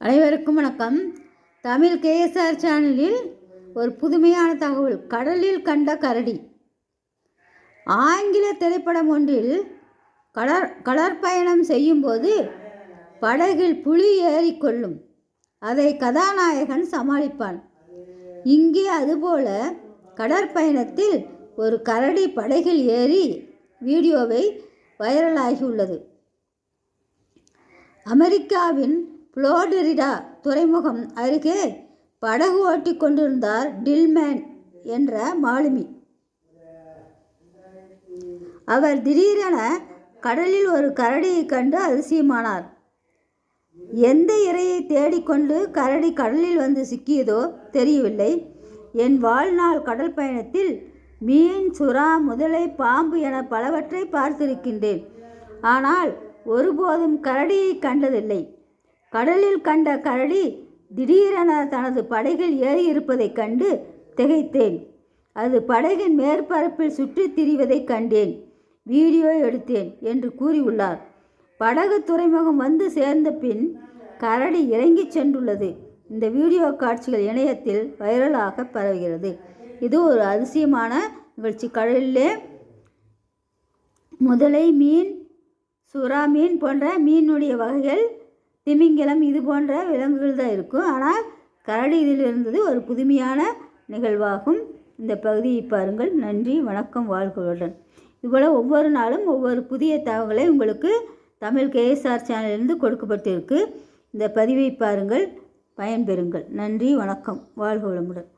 அனைவருக்கும் வணக்கம். தமிழ் கேஎஸ்ஆர் சேனலில் ஒரு புதுமையான தகவல். கடலில் கண்ட கரடி. ஆங்கில திரைப்படம் ஒன்றில் கடற் கடற்பயணம் செய்யும்போது படகில் புலி ஏறிக்கொள்ளும் அதை கதாநாயகன் சமாளிப்பான். இங்கே அதுபோல கடற்பயணத்தில் ஒரு கரடி படகில் ஏறி வீடியோவை வைரலாகியுள்ளது. அமெரிக்காவின் புளோரிடா துறைமுகம் அருகே படகு ஓட்டிக் கொண்டிருந்தார் டில்மேன் என்ற மாலுமி. அவர் திடீரென கடலில் ஒரு கரடியை கண்டு அதிசயமானார். எந்த இறையை தேடிக்கொண்டு கரடி கடலில் வந்து சிக்கியதோ தெரியவில்லை. என் வாழ்நாள் கடல் பயணத்தில் மீன் சுறா முதலை பாம்பு என பலவற்றை பார்த்திருக்கின்றேன். ஆனால் ஒருபோதும் கரடியை கண்டதில்லை. கடலில் கண்ட கரடி திடீரென தனது படகில் ஏறியிருப்பதைக் கண்டு திகைத்தேன். அது படகின் மேற்பரப்பில் சுற்றித் திரிவதைக் கண்டேன். வீடியோ எடுத்தேன் என்று கூறியுள்ளார். படகு துறைமுகம் வந்து சேர்ந்த பின் கரடி இறங்கிச் சென்றுள்ளது. இந்த வீடியோ காட்சிகள் இணையத்தில் வைரலாக பரவுகிறது. இது ஒரு அதிசயமான நிகழ்ச்சி. கடலிலே முதலை மீன் சுறா மீன் போன்ற மீனுடைய வகைகள் திமிங்கலம் இது போன்ற விலங்குகள் தான் இருக்கும். ஆனால் கரடி இதில் இருந்தது ஒரு புதுமையான நிகழ்வாகும். இந்த பகுதியை பாருங்கள். நன்றி வணக்கம் வாழ்களுடன். இதுபோல் ஒவ்வொரு நாளும் ஒவ்வொரு புதிய தகவலை உங்களுக்கு தமிழ் கேஎஸ்ஆர் சேனலிலிருந்து கொடுக்கப்பட்டிருக்கு. இந்த பதிவை பாருங்கள் பயன்பெறுங்கள். நன்றி வணக்கம் வாழ்க வளமுடன்